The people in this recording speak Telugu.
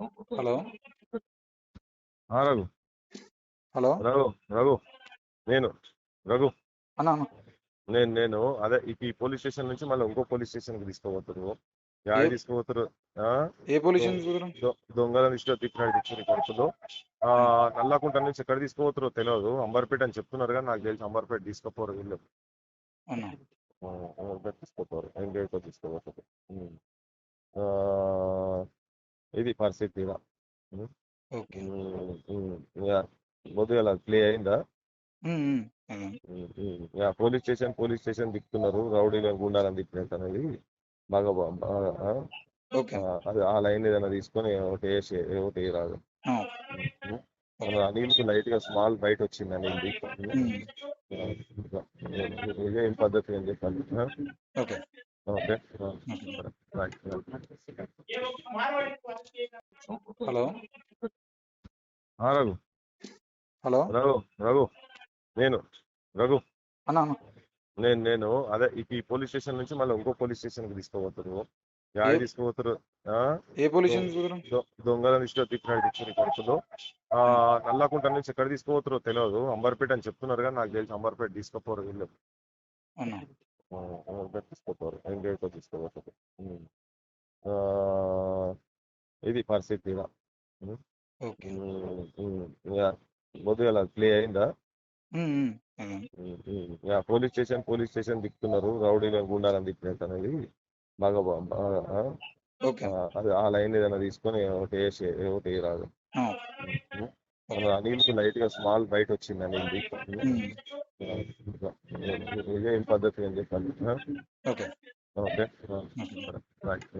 హలో రఘు. హలో రఘు రఘు. నేను రఘు. అన్నా నేను నేను అదే ఈ- పోలీస్ స్టేషన్ నుంచి మళ్ళీ ఇంకో పోలీస్ స్టేషన్కి తీసుకోబోతున్నారు యాడ తీసుకోబోతున్నారు? ఏ పోలీస్ దొంగల తిప్పినాడు తెచ్చిన కొడుకులు. ఆ నల్లకుంట నుంచి ఎక్కడ తీసుకోబోతారో తెలియదు అంబర్పేట అని చెప్తున్నారు కానీ నాకు తెలిసి అంబర్పేట తీసుకోపోరు వీళ్ళు. అంబర్పేట తీసుకోపోరు ఎంగేజ్తో. ఆ, ఇది పరిస్థితి. పొద్దుగాల ప్లే అయిందా? పోలీస్ స్టేషన్ పోలీస్ స్టేషన్ దిక్కుతున్నారు. రౌడీలు గుండాలని దిక్కినట్టు అనేది బాగా అది ఆ లైన్ ఏదైనా తీసుకొని ఒకటి వేసి ఒకటి మన అనిల్కి లైట్గా స్మాల్ బయట వచ్చింది అనిల్ది ఉమ్, ఇదే ఏం పద్ధతి అని చెప్పాలి? ఓకే. ఓకే. ఆ, okay. Right hello Raghu. Hello Raghu Raghu. నేను రఘు. అన్నా నేను నేను అదే ఈ- పోలీస్ స్టేషన్ నుంచి మళ్ళీ ఇంకో పోలీస్ స్టేషన్కి తీసుకోబోతున్నారు తీసుకోబోతారు ఆ? ఏ పోలీస్ స్టేషన్ దొంగల తిప్పినాడు తెచ్చిన కొడుకులు ఆ నల్లకుంట నుంచి ఎక్కడ తీసుకోబోతారో తెలియదు అంబర్పేట అని చెప్తున్నారు కానీ నాకు తెలిసి అంబర్పేట తీసుకోపోరు వీళ్ళు. అంబర్పేట తీసుకోపోరు ఎంగేజ్తో తీసుకోబోతారు ఇది పరిస్థితి. ఓకే. Um, um, yeah. పొద్దుగాల ప్లే అయిందా? పోలీస్ స్టేషన్ పోలీస్ స్టేషన్ దిక్కుతున్నారు. రౌడీలు గుండాలని దిక్కినట్టు అనేది బాగా బా- బాగా, ఆ, ఓకే. ఆ, అది ఆ లైన్ ఏదైనా తీసుకొని ఒకటి వేసి ఒకటి ఆ, మన అనిల్కి గా స్మాల్ బయట వచ్చింది ఇదే ఏం పద్ధతి అని చెప్పాలి ఆ? ఓకే. ఓకే. ఆ, ఓకే.